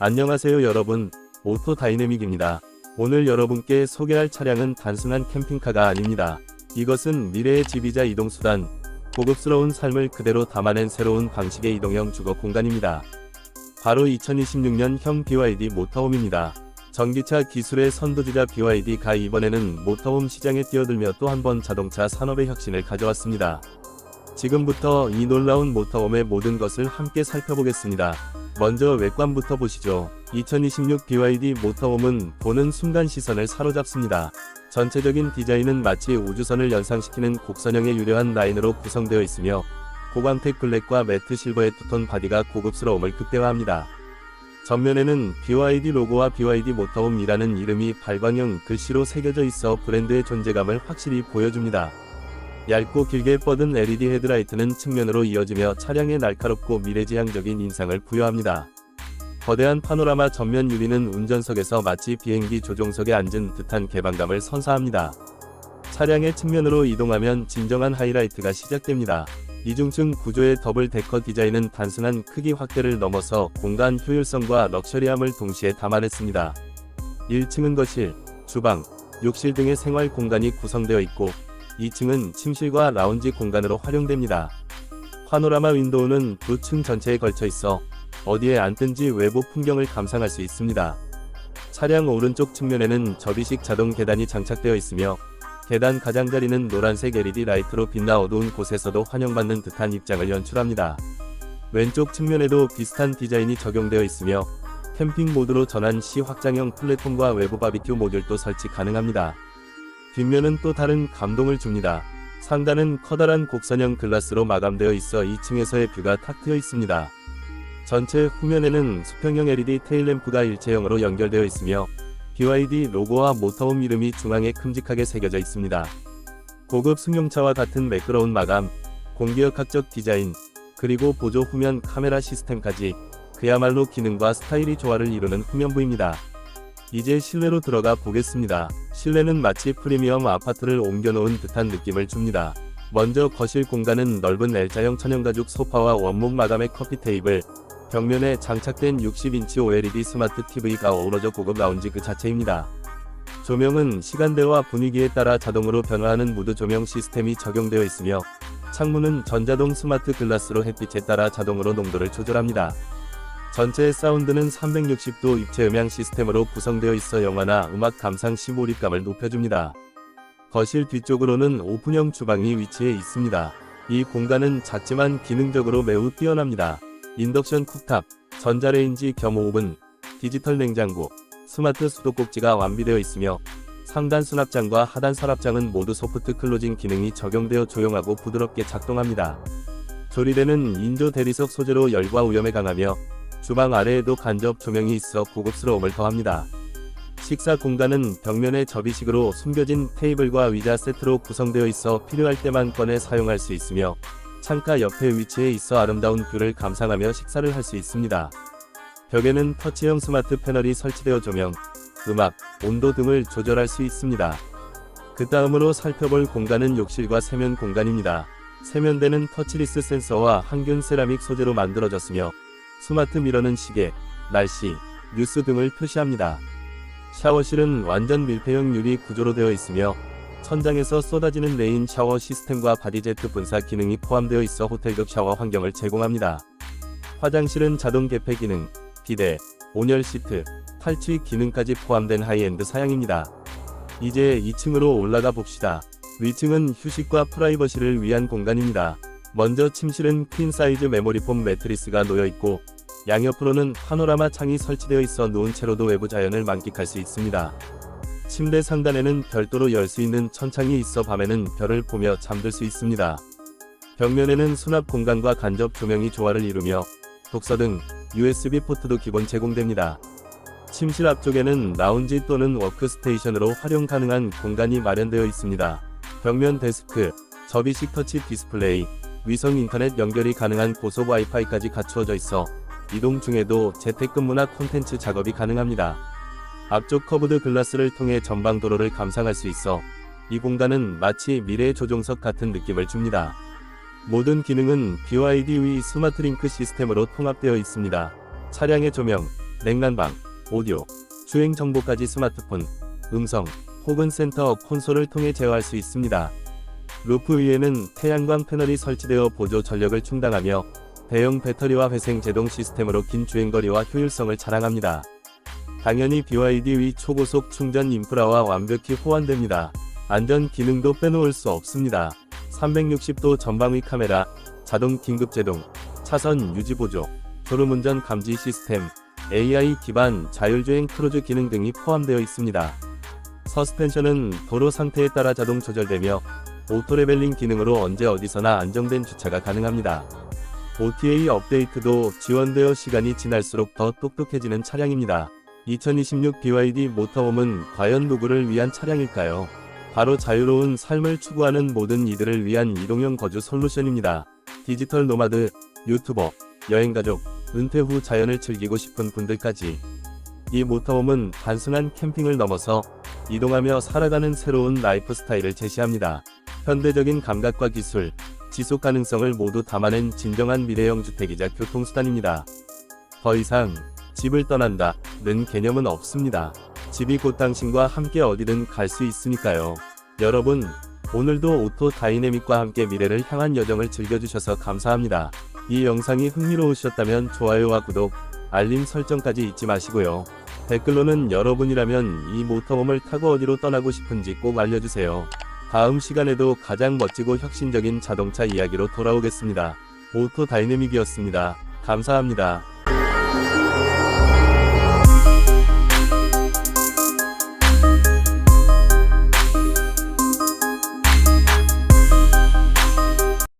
안녕하세요 여러분 오토 다이내믹입니다. 오늘 여러분께 소개할 차량은 단순한 캠핑카가 아닙니다. 이것은 미래의 집이자 이동수단, 고급스러운 삶을 그대로 담아낸 새로운 방식의 이동형 주거 공간입니다. 바로 2026년형 BYD 모터홈입니다. 전기차 기술의 선도주자 BYD가 이번에는 모터홈 시장에 뛰어들며 또 한 번 자동차 산업의 혁신을 가져왔습니다. 지금부터 이 놀라운 모터홈의 모든 것을 함께 살펴보겠습니다. 먼저 외관부터 보시죠. 2026 BYD 모터홈은 보는 순간 시선을 사로잡습니다. 전체적인 디자인은 마치 우주선을 연상시키는 곡선형의 유려한 라인으로 구성되어 있으며 고광택 블랙과 매트 실버의 투톤 바디가 고급스러움을 극대화합니다. 전면에는 BYD 로고와 BYD 모터홈이라는 이름이 발광형 글씨로 새겨져 있어 브랜드의 존재감을 확실히 보여줍니다. 얇고 길게 뻗은 LED 헤드라이트는 측면으로 이어지며 차량의 날카롭고 미래지향적인 인상을 부여합니다. 거대한 파노라마 전면 유리는 운전석에서 마치 비행기 조종석에 앉은 듯한 개방감을 선사합니다. 차량의 측면으로 이동하면 진정한 하이라이트가 시작됩니다. 이중층 구조의 더블 데커 디자인은 단순한 크기 확대를 넘어서 공간 효율성과 럭셔리함을 동시에 담아냈습니다. 1층은 거실, 주방, 욕실 등의 생활 공간이 구성되어 있고 2층은 침실과 라운지 공간으로 활용됩니다. 파노라마 윈도우는 두층 전체에 걸쳐 있어 어디에 앉든지 외부 풍경을 감상할 수 있습니다. 차량 오른쪽 측면에는 접이식 자동 계단이 장착되어 있으며 계단 가장자리는 노란색 LED 라이트로 빛나 어두운 곳에서도 환영받는 듯한 입장을 연출합니다. 왼쪽 측면에도 비슷한 디자인이 적용되어 있으며 캠핑 모드로 전환 시 확장형 플랫폼과 외부 바비큐 모듈도 설치 가능합니다. 뒷면은 또 다른 감동을 줍니다. 상단은 커다란 곡선형 글라스로 마감되어 있어 2층에서의 뷰가 탁 트여 있습니다. 전체 후면에는 수평형 LED 테일램프가 일체형으로 연결되어 있으며 BYD 로고와 모터홈 이름이 중앙에 큼직하게 새겨져 있습니다. 고급 승용차와 같은 매끄러운 마감, 공기역학적 디자인, 그리고 보조 후면 카메라 시스템까지 그야말로 기능과 스타일이 조화를 이루는 후면부입니다. 이제 실내로 들어가 보겠습니다. 실내는 마치 프리미엄 아파트를 옮겨놓은 듯한 느낌을 줍니다. 먼저 거실 공간은 넓은 L자형 천연가죽 소파와 원목 마감의 커피 테이블, 벽면에 장착된 60인치 OLED 스마트 TV가 어우러져 고급 라운지 그 자체입니다. 조명은 시간대와 분위기에 따라 자동으로 변화하는 무드 조명 시스템이 적용되어 있으며 창문은 전자동 스마트 글라스로 햇빛에 따라 자동으로 농도를 조절합니다. 전체 사운드는 360도 입체 음향 시스템으로 구성되어 있어 영화나 음악 감상 시 몰입감을 높여줍니다. 거실 뒤쪽으로는 오픈형 주방이 위치해 있습니다. 이 공간은 작지만 기능적으로 매우 뛰어납니다. 인덕션 쿡탑, 전자레인지 겸 오븐, 디지털 냉장고, 스마트 수도꼭지가 완비되어 있으며 상단 수납장과 하단 서랍장은 모두 소프트 클로징 기능이 적용되어 조용하고 부드럽게 작동합니다. 조리대는 인조 대리석 소재로 열과 오염에 강하며 주방 아래에도 간접 조명이 있어 고급스러움을 더합니다. 식사 공간은 벽면에 접이식으로 숨겨진 테이블과 의자 세트로 구성되어 있어 필요할 때만 꺼내 사용할 수 있으며 창가 옆에 위치해 있어 아름다운 뷰를 감상하며 식사를 할 수 있습니다. 벽에는 터치형 스마트 패널이 설치되어 조명, 음악, 온도 등을 조절할 수 있습니다. 그 다음으로 살펴볼 공간은 욕실과 세면 공간입니다. 세면대는 터치리스 센서와 항균 세라믹 소재로 만들어졌으며 스마트 미러는 시계, 날씨, 뉴스 등을 표시합니다. 샤워실은 완전 밀폐형 유리 구조로 되어 있으며 천장에서 쏟아지는 레인 샤워 시스템과 바디제트 분사 기능이 포함되어 있어 호텔급 샤워 환경을 제공합니다. 화장실은 자동 개폐 기능, 비데, 온열 시트, 탈취 기능까지 포함된 하이엔드 사양입니다. 이제 2층으로 올라가 봅시다. 위층은 휴식과 프라이버시를 위한 공간입니다. 먼저 침실은 퀸 사이즈 메모리폼 매트리스가 놓여 있고 양옆으로는 파노라마 창이 설치되어 있어 누운 채로도 외부 자연을 만끽할 수 있습니다. 침대 상단에는 별도로 열 수 있는 천창이 있어 밤에는 별을 보며 잠들 수 있습니다. 벽면에는 수납 공간과 간접 조명이 조화를 이루며 독서 등 USB 포트도 기본 제공됩니다. 침실 앞쪽에는 라운지 또는 워크스테이션으로 활용 가능한 공간이 마련되어 있습니다. 벽면 데스크, 접이식 터치 디스플레이, 위성 인터넷 연결이 가능한 고속 와이파이까지 갖추어져 있어 이동 중에도 재택근무나 콘텐츠 작업이 가능합니다. 앞쪽 커브드 글라스를 통해 전방 도로를 감상할 수 있어 이 공간은 마치 미래의 조종석 같은 느낌을 줍니다. 모든 기능은 BYD 위 스마트 링크 시스템으로 통합되어 있습니다. 차량의 조명, 냉난방, 오디오, 주행 정보까지 스마트폰, 음성, 혹은 센터 콘솔을 통해 제어할 수 있습니다. 루프 위에는 태양광 패널이 설치되어 보조 전력을 충당하며 대형 배터리와 회생 제동 시스템으로 긴 주행거리와 효율성을 자랑합니다. 당연히 BYD 위 초고속 충전 인프라와 완벽히 호환됩니다. 안전 기능도 빼놓을 수 없습니다. 360도 전방위 카메라, 자동 긴급 제동, 차선 유지 보조, 졸음운전 감지 시스템, AI 기반 자율주행 크루즈 기능 등이 포함되어 있습니다. 서스펜션은 도로 상태에 따라 자동 조절되며 오토레벨링 기능으로 언제 어디서나 안정된 주차가 가능합니다. OTA 업데이트도 지원되어 시간이 지날수록 더 똑똑해지는 차량입니다. 2026 BYD 모터홈은 과연 누구를 위한 차량일까요? 바로 자유로운 삶을 추구하는 모든 이들을 위한 이동형 거주 솔루션입니다. 디지털 노마드, 유튜버, 여행가족, 은퇴 후 자연을 즐기고 싶은 분들까지. 이 모터홈은 단순한 캠핑을 넘어서 이동하며 살아가는 새로운 라이프 스타일을 제시합니다. 현대적인 감각과 기술, 지속 가능성을 모두 담아낸 진정한 미래형 주택이자 교통수단입니다. 더 이상 집을 떠난다 는 개념은 없습니다. 집이 곧 당신과 함께 어디든 갈 수 있으니까요. 여러분, 오늘도 오토 다이내믹과 함께 미래를 향한 여정을 즐겨주셔서 감사합니다. 이 영상이 흥미로우셨다면 좋아요와 구독, 알림 설정까지 잊지 마시고요. 댓글로는 여러분이라면 이 모터홈을 타고 어디로 떠나고 싶은지 꼭 알려주세요. 다음 시간에도 가장 멋지고 혁신적인 자동차 이야기로 돌아오겠습니다. 오토 다이내믹이었습니다. 감사합니다.